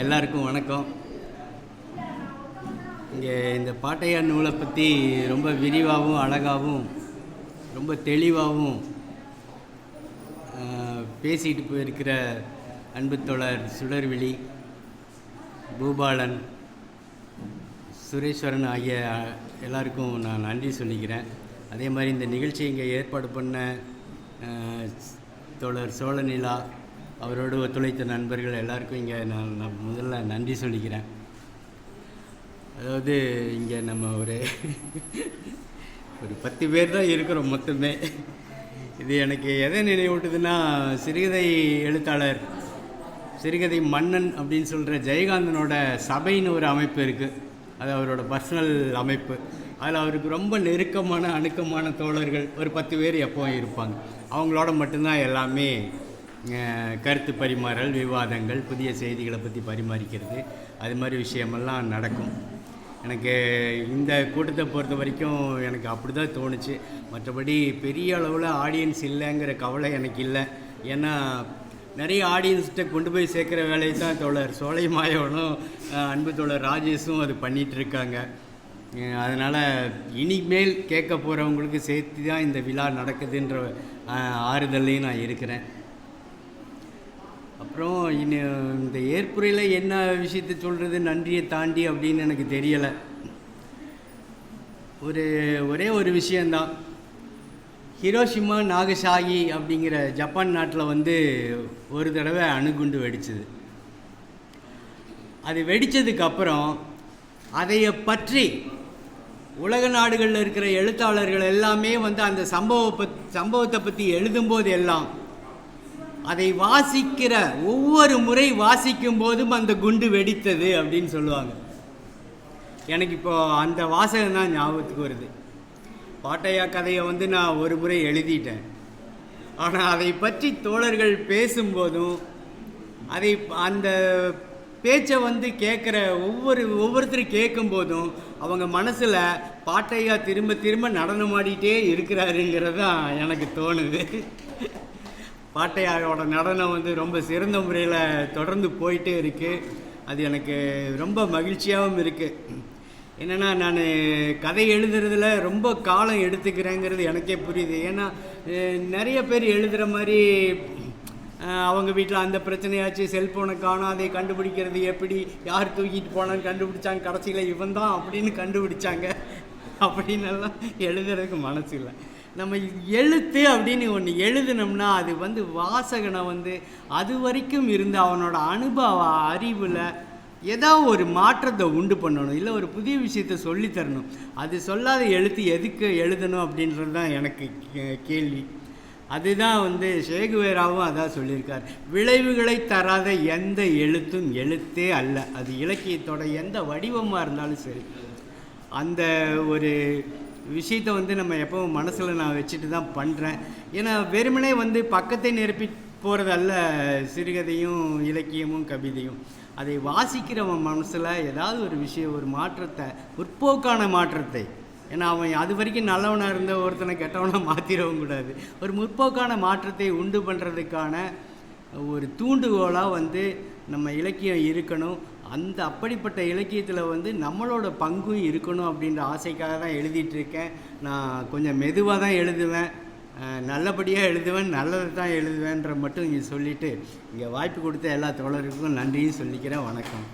எல்லாருக்கும் வணக்கம். இங்கே இந்த பாட்டையார் நூலை பற்றி ரொம்ப விரிவாகவும் அழகாகவும் ரொம்ப தெளிவாகவும் பேசிகிட்டு பேசிட்டு போயிருக்கிற அன்பு தோழர் சுடர்விழி பூபாலன் சுரேஸ்வரன் ஆகிய எல்லாருக்கும் நான் நன்றி சொல்லிக்கிறேன். அதே மாதிரி இந்த நிகழ்ச்சி இங்கே ஏற்பாடு பண்ண தோழர் சோழநிலா அவரோடு ஒத்துழைத்த நண்பர்கள் எல்லாருக்கும் இங்கே நான் நான் முதல்ல நன்றி சொல்லிக்கிறேன். அதாவது இங்கே நம்ம ஒரு ஒரு பத்து பேர் தான் இருக்கிறோம் மொத்தமே. இது எனக்கு எதை நினைவூட்டுதுன்னா சிறுகதை எழுத்தாளர் சிறுகதை மன்னன் அப்படின்னு சொல்கிற ஜெயகாந்தனோட சபைன்னு ஒரு அமைப்பு இருக்குது அது அவரோட பர்சனல் அமைப்பு. அதில் அவருக்கு ரொம்ப நெருக்கமான அணுக்கமான தோழர்கள் ஒரு பத்து பேர் எப்போவும் இருப்பாங்க. அவங்களோட மட்டும்தான் எல்லாமே கருத்து பரிமாறல் விவாதங்கள் புதிய செய்திகளை பற்றி பரிமாறிக்கிறது. அது மாதிரி விஷயமெல்லாம் நடக்கும். எனக்கு இந்த கூட்டத்தை பொறுத்த வரைக்கும் எனக்கு அப்படி தான் தோணுச்சு. மற்றபடி பெரிய அளவில் ஆடியன்ஸ் இல்லைங்கிற கவலை எனக்கு இல்லை. ஏன்னா நிறைய ஆடியன்ஸ்கிட்ட கொண்டு போய் சேர்க்குற வேலையை தான் தோழர் சோலை மாயவனும் அன்பு தோழர் ராஜேஷும் அது பண்ணிகிட்ருக்காங்க அதனால் இனிமேல் கேட்க போகிறவங்களுக்கு சேர்த்து தான் இந்த விழா நடக்குதுன்ற ஆறுதல்லையும் நான் இருக்கிறேன். அப்புறம் இன்னும் இந்த ஏற்புரையில் என்ன விஷயத்தை சொல்கிறது நன்றியை தாண்டி அப்படின்னு எனக்கு தெரியலை. ஒரு ஒரே ஒரு விஷயந்தான் ஹிரோஷிமா நாகசாகி அப்படிங்கிற ஜப்பான் நாட்டில் வந்து ஒரு தடவை அணுகுண்டு வெடிச்சது. அது வெடித்ததுக்கப்புறம் அதையை அதைய பற்றி உலக நாடுகளில் இருக்கிற எழுத்தாளர்கள் எல்லாமே வந்து அந்த சம்பவ பத் சம்பவத்தை பற்றி எழுதும்போது எல்லாம் அதை வாசிக்கிற ஒவ்வொரு முறை வாசிக்கும் போதும் அந்த குண்டு வெடித்தது அப்படின்னு சொல்லுவாங்க. எனக்கு இப்போ அந்த வாசகம் தான் ஞாபகத்துக்கு வருது. பாட்டையா கதையை வந்து நான் ஒரு முறை எழுதிட்டேன். ஆனால் அதை பற்றி தோழர்கள் பேசும்போதும் அதை அந்த பேச்சை வந்து கேட்குற ஒவ்வொரு ஒவ்வொருத்தரும் கேட்கும்போதும் அவங்க மனசில் பாட்டையா திரும்ப திரும்ப நடனமாடிட்டே இருக்கிறாருங்கிறது தான் எனக்கு தோணுது. பாட்டையாரோட நடனம் வந்து ரொம்ப சிறந்த முறையில் தொடர்ந்து போயிட்டே இருக்குது அது எனக்கு ரொம்ப மகிழ்ச்சியாகவும் இருக்குது என்னென்னா நான் கதை எழுதுறதுல ரொம்ப காலம் எடுத்துக்கிறேங்கிறது எனக்கே புரியுது. ஏன்னா நிறைய பேர் எழுதுகிற மாதிரி அவங்க வீட்டில் அந்த பிரச்சனையாச்சு செல்ஃபோனை காணோம் அதை கண்டுபிடிக்கிறது எப்படி யார் தூக்கிட்டு போனான்னு கண்டுபிடிச்சாங்க கடைசியில் இவன் தான் அப்படின்னு கண்டுபிடிச்சாங்க. அப்படின்னு எல்லாம் எழுதுறதுக்கு மனசு இல்லை. நம்ம எழுத்து அப்படின்னு ஒன்று எழுதுனோம்னா அது வந்து வாசகனை வந்து அது வரைக்கும் இருந்த அவனோட அனுபவ அறிவில் ஏதோ ஒரு மாற்றத்தை உண்டு பண்ணணும் இல்லை ஒரு புதிய விஷயத்தை சொல்லித்தரணும் அது சொல்லாத எழுத்து எதுக்கு எழுதணும் அப்படின்றது தான் எனக்கு கே- கேள்வி. அதுதான் வந்து ஷேகுவேராவும் அதான் சொல்லியிருக்கார். விளைவுகளை தராத எந்த எழுத்தும் எழுத்தே அல்ல. அது இலக்கியத்தோட எந்த வடிவமாக இருந்தாலும் சரி. அந்த ஒரு விஷயத்தை வந்து நம்ம எப்பவும் மனசில் நான் வச்சுட்டு தான் பண்ணுறேன் ஏன்னா வெறுமனே வந்து பக்கத்தை நிரப்பி போகிறதல்ல சிறுகதையும் இலக்கியமும் கவிதையும். அதை வாசிக்கிறவன் மனசில் ஏதாவது ஒரு விஷயம் ஒரு மாற்றத்தை முற்போக்கான மாற்றத்தை. ஏன்னா அவன் அது வரைக்கும் நல்லவனாக இருந்த ஒருத்தனை கெட்டவனாக மாற்றிடவும் கூடாது. ஒரு முற்போக்கான மாற்றத்தை உண்டு பண்ணுறதுக்கான ஒரு தூண்டுகோலாக வந்து நம்ம இலக்கியம் இருக்கணும். அந்த அப்படிப்பட்ட இலக்கியத்தில் வந்து நம்மளோட பங்கும் இருக்கணும் அப்படின்ற ஆசைக்காக தான் எழுதிட்டுருக்கேன் நான் கொஞ்சம் மெதுவாக தான் எழுதுவேன். நல்லபடியாக எழுதுவேன் நல்லதை தான் எழுதுவேன்ற மட்டும் இங்கே சொல்லிவிட்டு இங்கே வாய்ப்பு கொடுத்த எல்லா தோழருக்கும் நன்றியும் சொல்லிக்கிறேன். வணக்கம்.